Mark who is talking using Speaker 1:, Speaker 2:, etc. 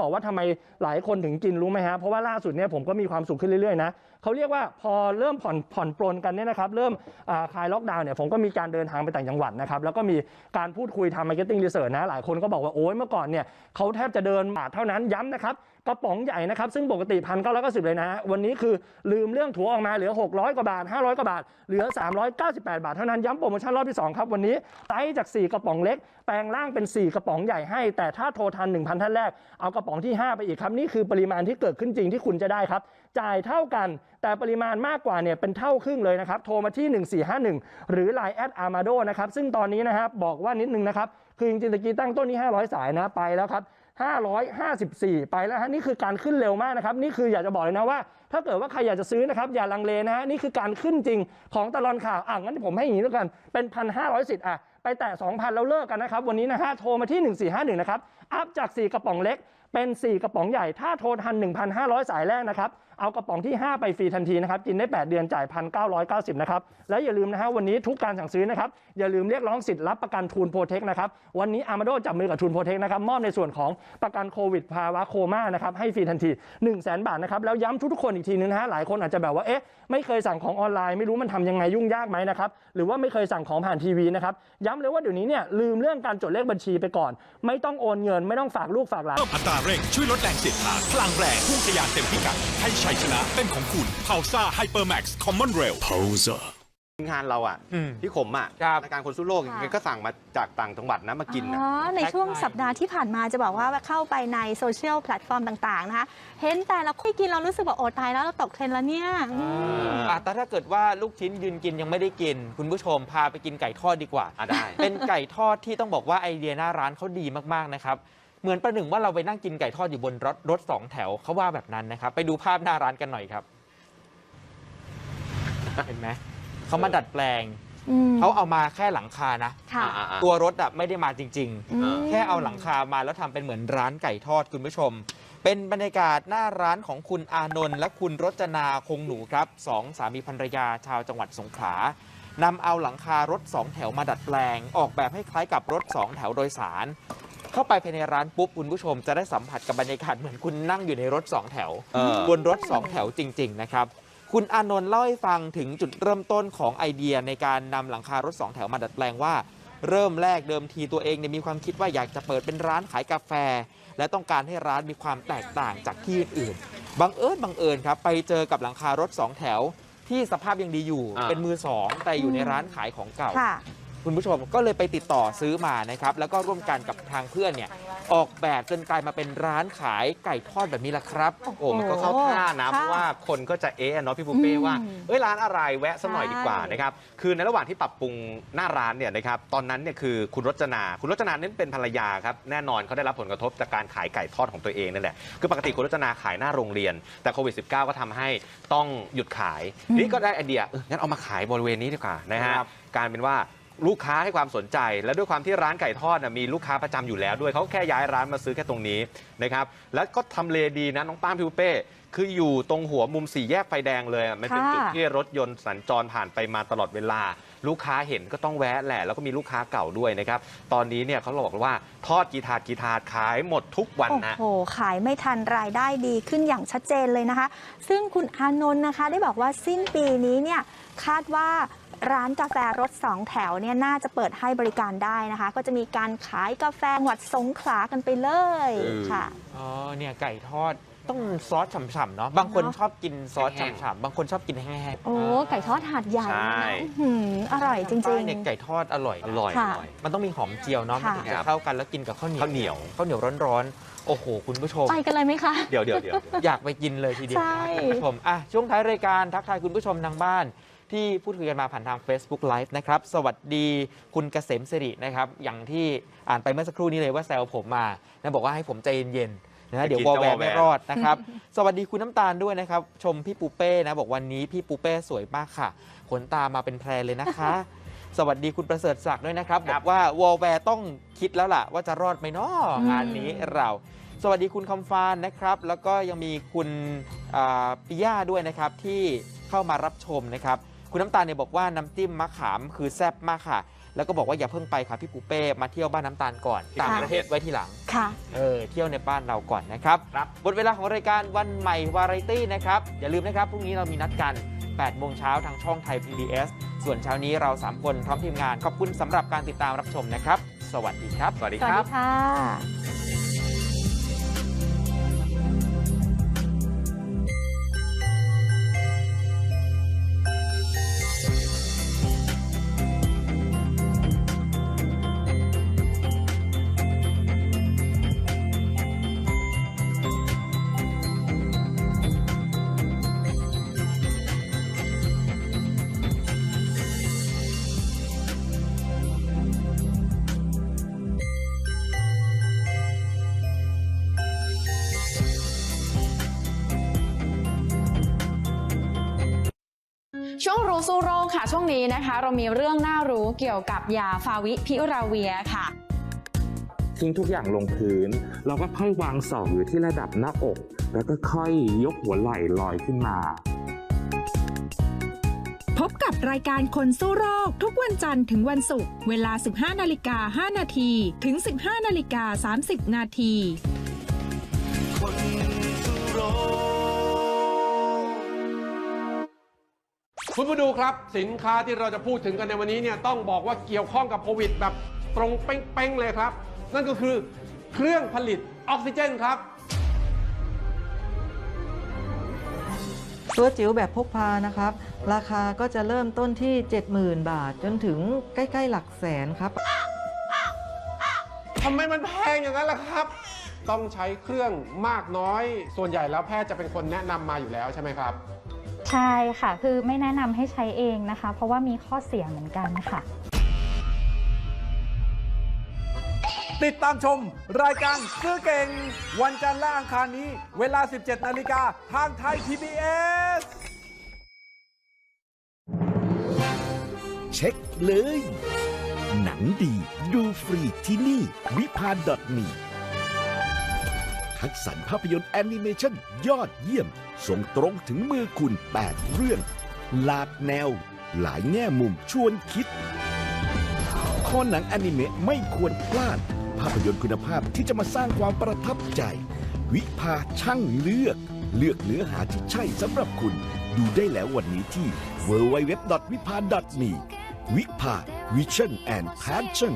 Speaker 1: บอกว่าทำไมหลายคนถึงกินรู้ไหมฮะเพราะว่าล่าสุดเนี่ยผมก็มีความสุขขึ้นเรื่อยๆนะเขาเรียกว่าพอเริ่มผ่อนผ่อนปลนกันเนี่ยนะครับเริ่มอ่าคลายล็อกดาวน์เนี่ยผมก็มีการเดินทางไปต่างจังหวัดนะครับแล้วก็มีการพูดคุยทำมาร์เก็ตติ้งรีเสิร์ชนะหลายคนก็บอกว่าโอ้ยเมื่อก่อนเนี่ยเขาแทบจะเดินบาทเท่านั้นย้ำนะครับกระป๋องใหญ่นะครับ ซึ่งปกติพันเก้าร้อยเก้าสิบเลยนะฮะวันนี้คือลืมเรื่องถั่วออกมาเหลือ 600 กว่าบาท 500 กว่าบาท เหลือ 398 บาท เท่านั้นย้ำโปรโมชั่นรอบที่ 2 ครับ วันนี้ไซส์จาก 4 กระป๋องเล็ก แปลงร่างเป็น 4 กระป๋องใหญ่ให้ แต่ถ้าโทรทัน 1,000 ท่านแรก เอากระป๋องที่ 5 ไปอีกครับนี่คือปริมาณที่เกิดขึ้นจริงที่คุณจะได้ครับ จ่ายเท่ากัน แต่ปริมาณมากกว่าเนี่ยเป็นเท่าครึ่งเลยนะครับโทรมาที่ 1451 หรือ Line แอดอาร์มาโดนะครับซึ่งตอนนี้นะครับบอกว่านิดนึงนะครับคือจริงๆตะกี้ตั้งต้นที่500 สายนะไปแล้วครับ 554 ไปแล้วฮะนี่คือการขึ้นเร็วมากนะครับ นี่คืออยากจะบอกเลยนะว่า ถ้าเกิดว่าใครอยากจะซื้อนะครับ อย่าลังเลนะฮะนี่คือการขึ้นจริงของตลอนข่าวอะงั้นผมให้อย่างนี้แล้วกันเป็น 1,500สิทธิ์อะไปแตะ2,000 แล้วเลิกกันนะครับ วันนี้นะฮะโทรมาที่ 1451 นะครับ อัพจาก 4 กระป๋องเล็ก เป็น 4 กระป๋องใหญ่ ถ้าโทรทัน 1,500 สายแรกนะครับ เอากระป๋องที่ 5 ไปฟรีทันทีนะครับ กินได้ 8 เดือนจ่าย 1,990 นะครับ และอย่าลืมนะฮะวันนี้ทุกการสั่งซื้อนะครับ อย่าลืมเรียกร้องสิทธิ์รับประกันทูนโปรเทคนะครับ วันนี้อามาโดจับมือกับทูนโปรเทคนะครับ มอบในส่วนของประกันโควิดภาวะโคม่านะครับ ให้ฟรีทันที 1 0 0 0 0แบาทนะครับ แล้วย้ำทุกๆคนอีกทีนึงนะฮะ หลายคนอาจจะแบบว่า เอ๊ะ ไม่เคยสั่งของออนไลน์ ไม่รู้มันทำยังไงยุ่งยากไหมนะครับ หรือว่าไม่เคยสั่งของผ่านทีวีนะครับ ย้ำเลยว่าเดี๋ยวนี้เนี่ยลืมเรื่องการจดเลขบัญชีไปก่อน ไม่ต้องโอนเงินไม่ต้องฝากลูกฝากหลาน
Speaker 2: อัตราเร่งช่วยลดแรงเสียดทานพลังแรงพุ่งทะยานเต็มพิกัด ให้ชัยชนะเป็นของคุณ p a u s a Hypermax Common Rail p a u s a
Speaker 3: งานเราอะ
Speaker 4: อืม
Speaker 3: พี่ขมอะ
Speaker 4: ครับ
Speaker 3: รายการคนสู้โลก
Speaker 5: ค่ะ
Speaker 3: แกก็สั่งมาจากต่างจังหวัดนะมากิน
Speaker 5: อ๋
Speaker 3: นะ
Speaker 5: อในช่วงสัปดาห์ที่ผ่านมาจะบอกว่าเข้าไปในโซเชียลแพลตฟอร์มต่างๆนะคะเห็นแต่ละคุยกินเรารู้สึกว่าโอดตายแล้วเราตกเทรนด์แล้วเนี่ยอืม
Speaker 4: อะแต่ถ้าเกิดว่าลูกชิ้นยืนกินยังไม่ได้กิน คุณผู้ชมพาไปกินไก่ทอดดีกว่า
Speaker 3: อะได้
Speaker 4: เป็นไก่ทอดที่ต้องบอกว่าไอเดียหน้าร้านเขาดีมาก ๆ นะครับ เหมือนประหนึ่งว่าเราไปนั่งกินไก่ทอดอยู่บนรถรถสองแถวเขาว่าแบบนั้นนะครับ ไปดูภาพหน้าร้านกันหน่อยครับ เห็นไหมเขามาดัดแปลง
Speaker 5: อืม
Speaker 4: เขาเอามาแค่หลังคานะ
Speaker 5: ค่ะ
Speaker 3: อ่าๆ
Speaker 4: ตัวรถอะไม่ได้มาจริงๆ
Speaker 5: อืม
Speaker 4: แค่เอาหลังคามาแล้วทำเป็นเหมือนร้านไก่ทอดคุณผู้ชม เป็นบรรยากาศหน้าร้านของคุณอานนท์และคุณรจนาคงหนูครับสองสามีภรรยาชาวจังหวัดสงขลานำเอาหลังคารถสองแถวมาดัดแปลง ออกแบบให้คล้ายกับรถสองแถวโดยสาร เข้าไปภายในร้านปุ๊บคุณผู้ชมจะได้สัมผัสกับบรรยากาศเหมือนคุณนั่งอยู่ในรถสองแถว
Speaker 3: เออ
Speaker 4: บนรถสองแถวจริง ๆ นะครับ คุณอานนท์เล่าให้ฟังถึงจุดเริ่มต้นของไอเดียในการนำหลังคารถสองแถวมาดัดแปลงว่า เริ่มแรกเดิมทีตัวเองเนี่ยมีความคิดว่าอยากจะเปิดเป็นร้านขายกาแฟ และต้องการให้ร้านมีความแตกต่างจากที่อื่นๆบังเอิญบังเอิญครับไปเจอกับหลังคารถสองแถว ที่สภาพยังดีอยู่
Speaker 3: อ่า
Speaker 4: เป็นมือสองแต่อยู่ในร้านขายของเก่า
Speaker 5: ค่ะ
Speaker 4: คุณผู้ชมก็เลยไปติดต่อซื้อมานะครับแล้วก็ร่วมกันกับทางเพื่อนเนี่ยออกแบบจนกลายมาเป็นร้านขายไก่ทอดแบบนี้แหละครับ
Speaker 3: โอ้มันก็เข้าท่านะ
Speaker 5: ค่ะ
Speaker 3: เพราะว่าคนก็จะเอ๊ะเนาะพี่ปูเป้
Speaker 5: อืม
Speaker 3: ว่าเอ้ยร้านอะไรแวะสักหน่อย
Speaker 5: ใช่
Speaker 3: ดีกว่านะครับคือในระหว่างที่ปรับปรุงหน้าร้านเนี่ยนะครับตอนนั้นเนี่ยคือคุณรจนา คุณรจนานั้นเป็นภรรยาครับแน่นอนเขาได้รับผลกระทบจากการขายไก่ทอดของตัวเองนั่นแหละคือปกติคุณรจนาขายหน้าโรงเรียน แต่โควิด -19 ก็ทำให้ต้องหยุดขาย
Speaker 5: อืม
Speaker 3: นี่ก็ได้ไอเดียเอองั้นเอามาขายบริเวณนี้ดีกว่านะฮะ
Speaker 4: ครับ
Speaker 3: การเป็นว่า ลูกค้าให้ความสนใจ และด้วยความที่ร้านไก่ทอดนะมีลูกค้าประจำอยู่แล้วด้วยเขาแค่ย้ายร้านมาซื้อแค่ตรงนี้นะครับแล้วก็ทำเลดีนะน้องป้ามพี่ปุเป้คืออยู่ตรงหัวมุมสี่แยกไฟแดงเลยอะมันเป็น
Speaker 5: ค่ะ
Speaker 3: จุดที่รถยนต์สัญจรผ่านไปมาตลอดเวลา ลูกค้าเห็นก็ต้องแวะแหละ แล้วก็มีลูกค้าเก่าด้วยนะครับ ตอนนี้เนี่ยเขาบอกว่าทอดกีทาดกีทาดขายหมดทุกวัน
Speaker 5: โอ้
Speaker 3: นะ
Speaker 5: โห ขายไม่ทันรายได้ดีขึ้นอย่างชัดเจนเลยนะคะ ซึ่งคุณอานนท์นะคะได้บอกว่าสิ้นปีนี้เนี่ยคาดว่า ร้านกาแฟรถสองแถวเนี่ยน่าจะเปิดให้บริการได้นะคะ ก็จะมีการขายกาแฟจังหวัดสงขลากันไปเลย
Speaker 3: เออ
Speaker 5: ค่ะ
Speaker 4: อ๋อเนี่ยไก่ทอดต้องซอสฉ่ำๆเนาะบางคน
Speaker 5: เนอะ
Speaker 4: ชอบกินซอส
Speaker 3: แห้ง
Speaker 4: ฉ่ำๆบางคนชอบกินแห้งๆ
Speaker 5: โอ้ไก่ทอดหาดใหญ่
Speaker 3: ใช่
Speaker 5: นะอื้อหืออร่อยจริง
Speaker 4: เนี่ยไก่ทอดอร่อยนะ
Speaker 3: อร่อย
Speaker 5: ค่ะ
Speaker 3: อร่อย
Speaker 4: มันต้องมีหอมเจียวเนาะมัน
Speaker 5: ค่ะ
Speaker 4: ถึงจะเข้ากันแล้วกินกับข้าวเหนียว
Speaker 3: ข้าวเหนียว
Speaker 4: ข้าวเหนียวร้อนๆโอ้โหคุณผู้ชม
Speaker 5: ๆไปกันเลยไหมคะ
Speaker 3: เดี๋ยวเดี๋ยวเดี๋ยว
Speaker 4: อยากไปกินเลยทีเดียว
Speaker 5: ใช่
Speaker 4: นะครับคุณผู้ชมอะช่วงท้ายรายการทักทายคุณผู้ชมทางบ้าน ที่พูดคุยกันมาผ่านทาง Facebook Live นะครับ สวัสดีคุณเกษมสิรินะครับ อย่างที่อ่านไปเมื่อสักครู่นี้เลยว่าแซวผมมานะบอกว่าให้ผมใจเย็นๆนะเดี๋ยว
Speaker 3: จะ
Speaker 4: ว
Speaker 3: กิ
Speaker 4: อนลแว
Speaker 3: จะ
Speaker 4: ร์ไม่
Speaker 3: วอลแวร์
Speaker 4: รอดนะครับ สวัสดีคุณน้ำตาลด้วยนะครับ ชมพี่ปูเป้นะ บอกวันนี้พี่ปูเป้สวยมากค่ะ ขนตามาเป็นแพรเลยนะคะ สวัสดีคุณประเสริฐศักดิ์ด้วยนะครับบอกว่าวอลแวร์ต้องคิดแล้วล่ะ ว่าจะรอดไหมเนาะ
Speaker 5: อืม
Speaker 4: งานนี้เราสวัสดีคุณคำฟานนะครับ แล้วก็ยังมีคุณอ่าปิย่าด้วยนะครับที่เข้ามารับชมนะครับ คุณน้ำตาลเนี่ยบอกว่าน้ำจิ้มมะขามคือแซ่บมากค่ะหแล้วก็บอกว่าอย่าเพิ่งไปค่ะพี่ปูเป้มาเที่ยวบ้านน้ำตาลก่อน
Speaker 3: ค่ะ
Speaker 4: ต่างประเทศไว้ทีหลัง
Speaker 5: ค่ะ
Speaker 4: เออเที่ยวในบ้านเราก่อนนะครับ
Speaker 3: ครับ
Speaker 4: หมดเวลาของรายการวันใหม่วาไรตี้นะครับอย่าลืมนะครับพรุ่งนี้เรามีนัดกัน8โมงเช้าทางช่องไทย PBS ส่วนเช้านี้เรา 3 คนพร้อมทีมงาน ขอบคุณสำหรับการติดตามรับชมนะครับ สวัสดีครับ
Speaker 3: สวัสดี
Speaker 5: สวั
Speaker 3: ค
Speaker 5: ส
Speaker 3: รับ
Speaker 5: ดีค่ะ
Speaker 6: ช่วงรู้สู้โรคค่ะ ช่วงนี้นะคะ เรามีเรื่องน่ารู้เกี่ยวกับยาฟาวิพิราเวียค่ะ
Speaker 7: ทิ้งทุกอย่างลงพื้น เราก็ค่อยวางศอกอยู่ที่ระดับหน้าอก แล้วก็ค่อยยกหัวไหล่ลอยขึ้นมา
Speaker 8: พบกับรายการคนสู้โรคทุกวันจันทร์ถึงวันศุกร์เวลา 15นาฬิกา5นาทีถึง 15นาฬิกา30นาที
Speaker 9: คุณผู้ดูครับสินค้าที่เราจะพูดถึงกันในวันนี้เนี่ยต้องบอกว่าเกี่ยวข้องกับโควิดแบบตรงเป้งๆเลยครับ นั่นก็คือเครื่องผลิตออกซิเจนครับ
Speaker 10: ตัวจิ๋วแบบพกพานะครับ ราคาก็จะเริ่มต้นที่ 70,000 บาท จนถึงใกล้ ๆ หลักแสนครับ
Speaker 9: ทำไมมันแพงอย่างนั้นล่ะครับ ต้องใช้เครื่องมากน้อย ส่วนใหญ่แล้วแพทย์จะเป็นคนแนะนำมาอยู่แล้วใช่ไหมครับ
Speaker 11: ใช่ค่ะ คือไม่แนะนำให้ใช้เองนะคะ เพราะว่ามีข้อเสียเหมือนกันค่ะ
Speaker 12: ติดตามชม รายการซื้อเก่ง วันจันทร์และอังคารนี้ เวลา 17 นาฬิกาทางไทย PBS
Speaker 2: เช็คเลย หนังดีดูฟรีที่นี่ วิพา .me คัดสรรภาพยนตร์แอนิเมชันยอดเยี่ยม ส่งตรงถึงมือคุณ 8 เรื่อง หลากแนว หลายแง่มุมชวนคิดข้อหนังแอนิเมะไม่ควรพลาด ภาพยนตร์คุณภาพที่จะมาสร้างความประทับใจ วิภาช่างเลือก เลือกเนื้อหาที่ใช่สำหรับคุณ ดูได้แล้ววันนี้ที่ www.vipa.me วิภา Vision and Passion